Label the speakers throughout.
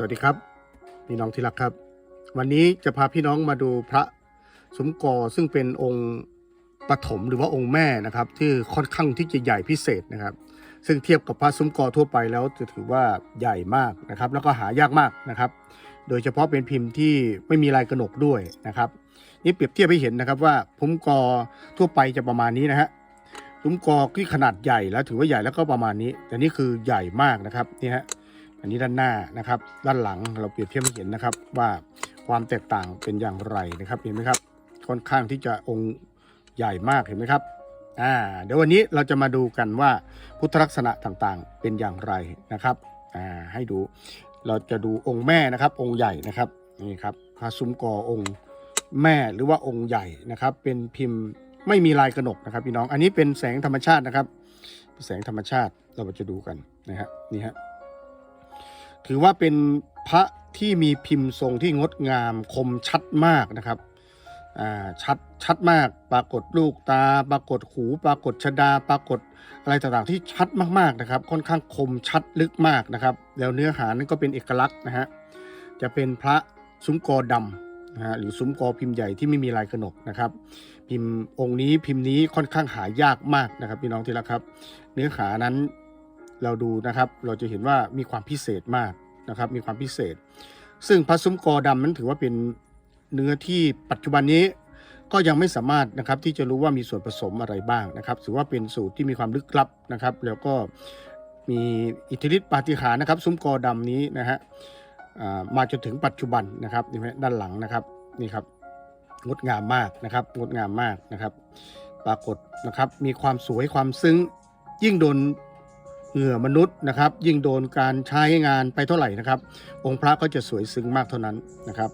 Speaker 1: สวัสดีครับ พี่น้องที่รักครับ วันนี้จะพาพี่น้องมาดูพระสมกอซึ่งเป็นองค์ปฐมหรือว่าองค์แม่นะครับ ที่ค่อนข้างที่จะใหญ่พิเศษนะครับ ซึ่งเทียบกับพระสมกอทั่วไปแล้วจะถือว่าใหญ่มากนะครับ แล้วก็หายากมากนะครับ โดยเฉพาะเป็นพิมพ์ที่ไม่มีลายกระหนกด้วยนะครับ นี่เปรียบเทียบให้เห็นนะครับว่าพุ้มกอทั่วไปจะประมาณนี้นะฮะพุ้มกอที่ขนาดใหญ่แล้วถือว่าใหญ่แล้วก็ประมาณนี้ แต่นี่คือใหญ่มากนะครับนี่ฮะ อันนี้ด้านหน้านะครับ ด้านหลังเราเปรียบเทียบให้เห็นนะครับ ว่าความแตกต่างเป็นอย่างไรนะครับเห็นไหมครับค่อนข้างที่จะองค์ใหญ่มากเห็นไหมครับอ่าเดี๋ยววันนี้เราจะมาดูกันว่าพุทธลักษณะต่างๆเป็นอย่างไรนะครับอ่าให้ดูเราจะดูองค์แม่นะครับ องค์ใหญ่นะครับนี่ครับพระซุ้มกอองค์แม่หรือว่าองค์ใหญ่นะครับ เป็นพิมพ์ไม่มีลายกระหนกนะครับพี่น้องอันนี้เป็นแสงธรรมชาตินะครับ แสงธรรมชาติเราจะดูกันนะฮะนี่ฮะ ถือว่าเป็นพระที่มีพิมพ์ทรงที่งดงามคมชัดมากนะครับอ่าชัดชัดมากปรากฏลูกตา ปรากฏหูปรากฏชดา ปรากฏอะไรต่างๆที่ชัดมากๆนะครับ ค่อนข้างคมชัดลึกมากนะครับ แล้วเนื้อหานั้นก็เป็นเอกลักษณ์นะฮะจะเป็นพระซุ้มกอดำนะฮะหรือซุ้มกอพิมพ์ใหญ่ที่ไม่มีลายกระหนกนะครับ พิมพ์องค์นี้พิมพ์นี้ค่อนข้างหายากมากนะครับพี่น้องที่รักครับ เนื้อหานั้น เราดูนะครับเราจะเห็นว่ามีความพิเศษมากนะครับมีความพิเศษ ซึ่งพระซุ้มกอดำนั้นถือว่าเป็นเนื้อที่ปัจจุบันนี้ก็ยังไม่สามารถนะครับที่จะรู้ว่ามีส่วนผสมอะไรบ้างนะครับถือว่าเป็นสูตรที่มีความลึกลับนะครับ แล้วก็มีอิทธิฤทธิปาฏิหาริย์นะครับซุ้มกอดำนี้นะฮะมาจนถึงปัจจุบันนะครับนี่ไหมด้านหลังนะครับนี่ครับงดงามมากนะครับงดงามมากนะครับ ปรากฏนะครับมีความสวยความซึ้งยิ่งโดน เหงื่อมนุษย์นะครับ ยิ่งโดนการใช้งานไปเท่าไหร่นะครับ องค์พระก็จะสวยซึ้งมากเท่านั้นนะครับ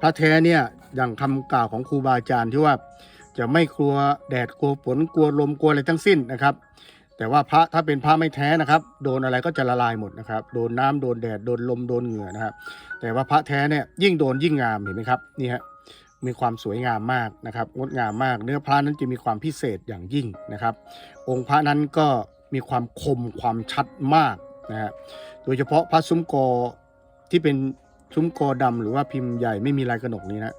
Speaker 1: พระแท้เนี่ยอย่างคำกล่าวของครูบาอาจารย์ที่ว่าจะไม่กลัวแดดกลัวฝนกลัวลมกลัวอะไรทั้งสิ้นนะครับ แต่ว่าพระถ้าเป็นพระไม่แท้นะครับ โดนอะไรก็จะละลายหมดนะครับ โดนน้ำโดนแดดโดนลมโดนเหงื่อนะครับแต่ว่าพระแท้เนี่ยยิ่งโดนยิ่งงามเห็นไหมครับนี่ฮะมีความสวยงามมากนะครับ งดงามมาก เนื้อพระนั้นจะมีความพิเศษอย่างยิ่งนะครับ องค์พระนั้นก็ มีความคมความชัดมากนะฮะโดยเฉพาะพระซุ้มกอที่เป็นซุ้มกอดำหรือว่าพิมพ์ใหญ่ไม่มีลายกระหนกนี้นะ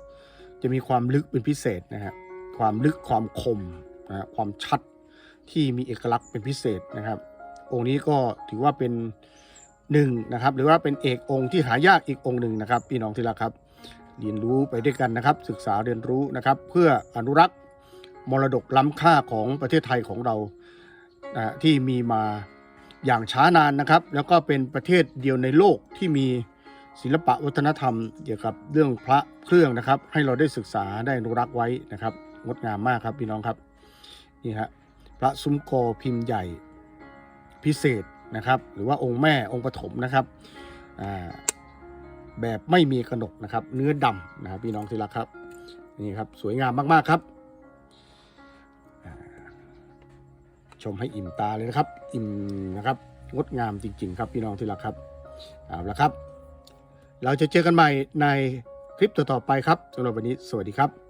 Speaker 1: จะมีความลึกเป็นพิเศษนะฮะความลึกความคมนะฮะความชัดที่มีเอกลักษณ์เป็นพิเศษนะครับ องค์นี้ก็ถือว่าเป็นหนึ่งนะครับ หรือว่าเป็นเอกองค์ที่หายากอีกองค์หนึ่งนะครับพี่น้องที่รักครับเรียนรู้ไปด้วยกันนะครับ ศึกษาเรียนรู้นะครับ เพื่ออนุรักษ์มรดกล้ำค่าของประเทศไทยของเรา ที่มีมาอย่างช้านานนะครับ แล้วก็เป็นประเทศเดียวในโลกที่มีศิลปะวัฒนธรรมเกี่ยวกับเรื่องพระเครื่องนะครับ ให้เราได้ศึกษาได้อนุรักษ์ไว้นะครับ งดงามมากครับพี่น้องครับนี่ฮะพระซุ้มโกพิมพ์ใหญ่พิเศษนะครับ หรือว่าองค์แม่องค์ปฐมนะครับแบบไม่มีกระหนกนะครับ เนื้อดำนะครับพี่น้องที่รักครับนี่ครับสวยงามมากๆครับ ชมให้อิ่มตาเลยนะครับ อิ่มนะครับงดงามจริง ๆ ครับพี่น้องที่รักครับเอาละครับ เราจะเจอกันใหม่ในคลิปต่อๆไปครับสำหรับวันนี้สวัสดีครับ